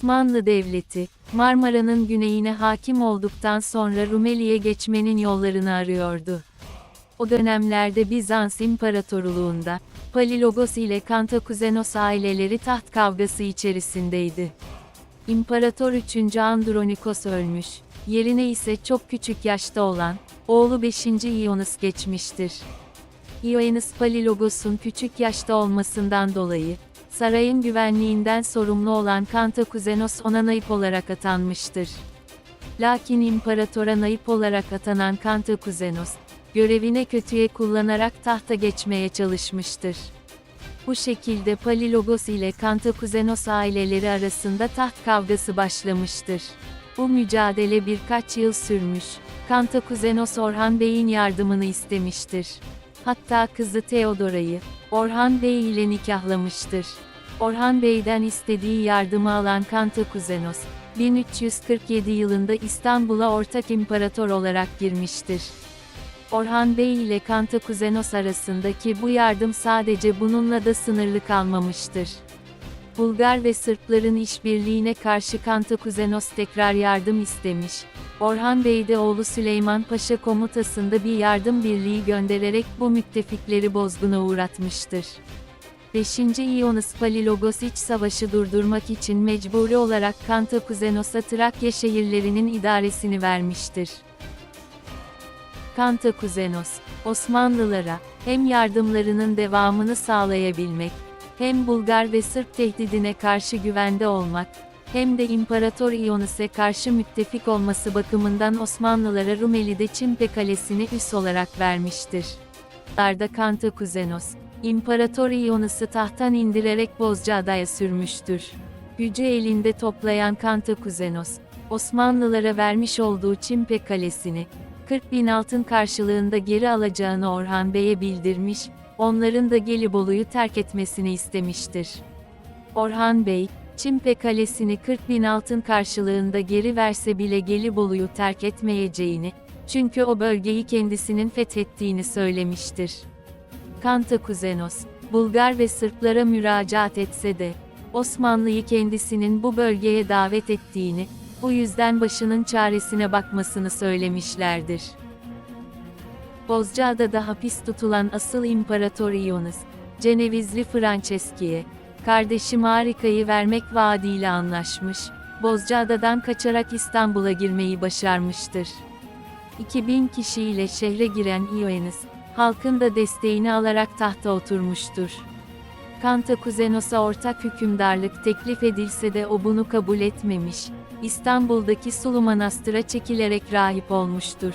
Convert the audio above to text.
Osmanlı Devleti, Marmara'nın güneyine hakim olduktan sonra Rumeli'ye geçmenin yollarını arıyordu. O dönemlerde Bizans İmparatorluğunda, Palilogos ile Kantakuzenos aileleri taht kavgası içerisindeydi. İmparator 3. Andronikos ölmüş, yerine ise çok küçük yaşta olan, oğlu 5. Ioannis geçmiştir. Ioannis Palilogos'un küçük yaşta olmasından dolayı, sarayın güvenliğinden sorumlu olan Kantakuzenos ona naip olarak atanmıştır. Lakin imparatora naip olarak atanan Kantakuzenos, görevine kötüye kullanarak tahta geçmeye çalışmıştır. Bu şekilde Palilogos ile Kantakuzenos aileleri arasında taht kavgası başlamıştır. Bu mücadele birkaç yıl sürmüş, Kantakuzenos Orhan Bey'in yardımını istemiştir. Hatta kızı Theodora'yı, Orhan Bey ile nikahlamıştır. Orhan Bey'den istediği yardımı alan Kantakuzenos, 1347 yılında İstanbul'a ortak imparator olarak girmiştir. Orhan Bey ile Kantakuzenos arasındaki bu yardım sadece bununla da sınırlı kalmamıştır. Bulgar ve Sırpların işbirliğine karşı Kantakuzenos tekrar yardım istemiş. Orhan Bey de oğlu Süleyman Paşa komutasında bir yardım birliği göndererek bu müttefikleri bozguna uğratmıştır. 5. Ioannis Palilogos iç savaşı durdurmak için mecburi olarak Kantakuzenos'a Trakya şehirlerinin idaresini vermiştir. Kantakuzenos, Osmanlılara, hem yardımlarının devamını sağlayabilmek, hem Bulgar ve Sırp tehdidine karşı güvende olmak, hem de İmparator Ioannis'e karşı müttefik olması bakımından Osmanlılara Rumeli'de Çimpe Kalesi'ni üs olarak vermiştir. Arda Kantakuzenos, İmparator Ioannis'ı tahttan indirerek Bozcaada'ya sürmüştür. Gücü elinde toplayan Kantakuzenos, Osmanlılara vermiş olduğu Çimpe Kalesi'ni, 40 bin altın karşılığında geri alacağını Orhan Bey'e bildirmiş, onların da Gelibolu'yu terk etmesini istemiştir. Orhan Bey, Çimpe Kalesi'ni 40 bin altın karşılığında geri verse bile Gelibolu'yu terk etmeyeceğini, çünkü o bölgeyi kendisinin fethettiğini söylemiştir. Kantakuzenos, Bulgar ve Sırplara müracaat etse de, Osmanlı'yı kendisinin bu bölgeye davet ettiğini, bu yüzden başının çaresine bakmasını söylemişlerdir. Bozcaada'da hapis tutulan asıl İmparator Ioannis, Cenevizli Franceski'ye, kardeşi Marika'yı vermek vaadiyle anlaşmış, Bozcaada'dan kaçarak İstanbul'a girmeyi başarmıştır. 2000 kişiyle şehre giren Ioannis, halkın da desteğini alarak tahta oturmuştur. Kantakuzenos'a ortak hükümdarlık teklif edilse de o bunu kabul etmemiş, İstanbul'daki Sulu Manastır'a çekilerek rahip olmuştur.